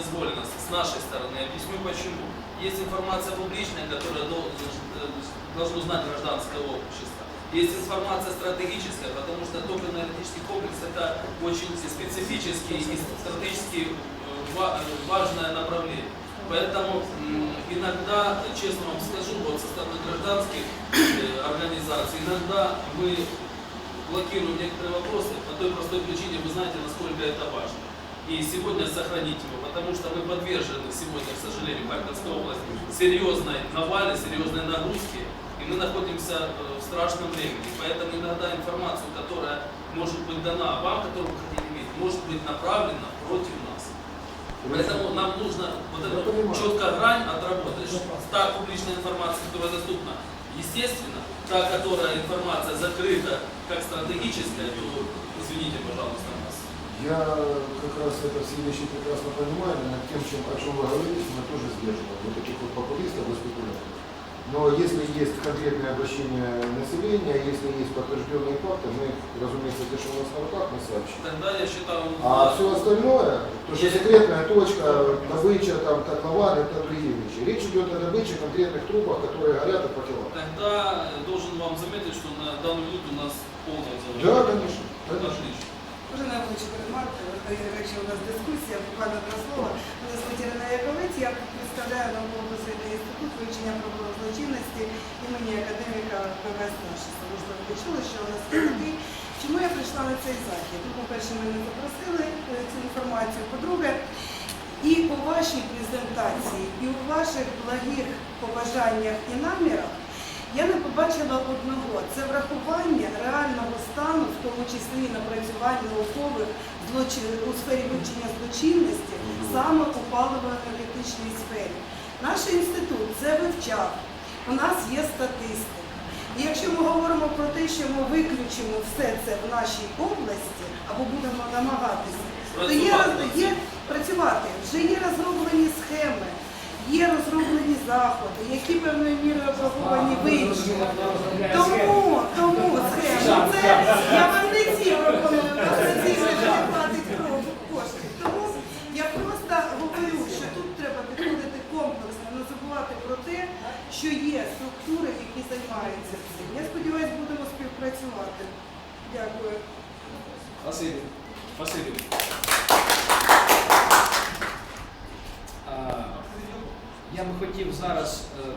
дозволено с нашей стороны. Объясню почему. Есть информация публичная, которая э, должно знать гражданское общество. Есть информация стратегическая, потому что топливно-энергетический комплекс это очень специфический и стратегически э, ва- важное направление. Поэтому иногда, честно вам скажу, вот со стороны гражданских э, организаций, иногда мы блокируем некоторые вопросы по той простой причине, вы знаете, насколько это важно. И сегодня сохранить его, потому что мы подвержены сегодня, к сожалению, Харьковской области серьезной навале, серьезной нагрузке, и мы находимся э, в страшном времени. Поэтому иногда информацию, которая может быть дана вам, которую вы хотите иметь, может быть направлена против нас. Поэтому нам нужно вот эту четко грань отработать. Та публичная информация, которая доступна, естественно, та, которая информация закрыта как стратегическая, то извините, пожалуйста, нас. Я как раз это все вещи прекрасно понимаю, но над тем, чем, о чем вы говорите, мы тоже сдерживаем вот таких вот популистов и спекулянтов. Но если есть конкретное обращение населения, если есть подтвержденные факты, мы, разумеется, у нас на руках, мы сообщим. Тогда я считаю, А все остальное, то, что секретная точка, добыча, там, котлован, это другие вещи. Речь идет о добыче конкретных трубах, которые горят и потелат. тогда должен вам заметить, что на данную минуту у нас полное Да, конечно. Невеличка ремарка, якщо у нас дискусія, буквально два слова. Мене звуть Ірина Яковець, я представляю науково-дослідний інститут вивчення правозлочинності імені академіка ПВС Нашіса. Можливо, ви чули, що у нас є такий. Чому я прийшла на цей захід? Ну, по-перше, мене запросили е, цю інформацію. По-друге, і у вашій презентації, і у ваших благих побажаннях і намірах я не побачила одного це врахування реального стану, в тому числі і напрацювань наукових злочин у сфері вивчення злочинності, саме у паливо-енергетичній сфері. Наш інститут це вивчав. У нас є статистика. І якщо ми говоримо про те, що ми виключимо все це в нашій області або будемо намагатися, то є, є працювати. Вже є розроблені схеми, є розроблені заходи, які певною мірою обраховані вищі. Тому, тому схема. Це я вам не ці пропоную, просто ці вже не платить кошти. Тому я просто говорю, що тут треба підходити комплексно, не забувати про те, що є структури, які займаються цим. Я сподіваюся, будемо співпрацювати. Дякую. Спасибі. Спасибі. Я би хотів зараз е,